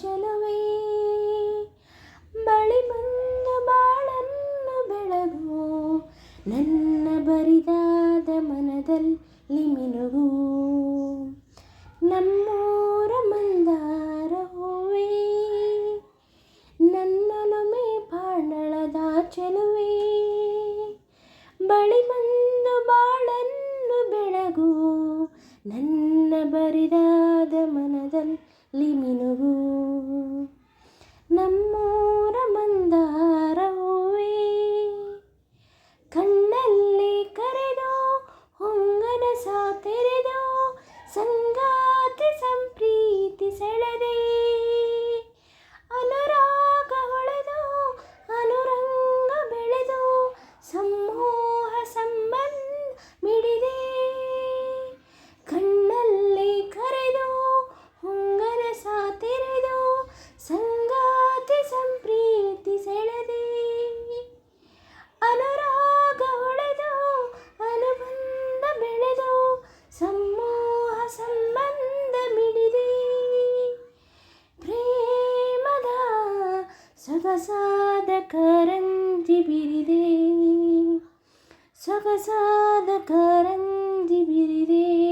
ಚಲುವೆ ಬಳಿ ಬಂದ ಬಾಳನ್ನು ಬೆಳಗು ನನ್ನ ಬರಿದಾದ ಮನದಲ್ಲಿ ಮಿನುಗು. ನಮ್ಮೂರ ಮಂದಾರ ಹೂವೆ. ನನ್ನೊಲುಮೆ ಬಾಣಳದ ಚೆಲುವೇ. ಬಳಿ ಬಂದು ಬಾಳನ್ನು ಬೆಳಗು ನನ್ನ ಬರಿದಾದ ಮನದಲ್ಲಿ ಮಿನುಗು. सुखसां जिरि सुखसादकरणी बिरि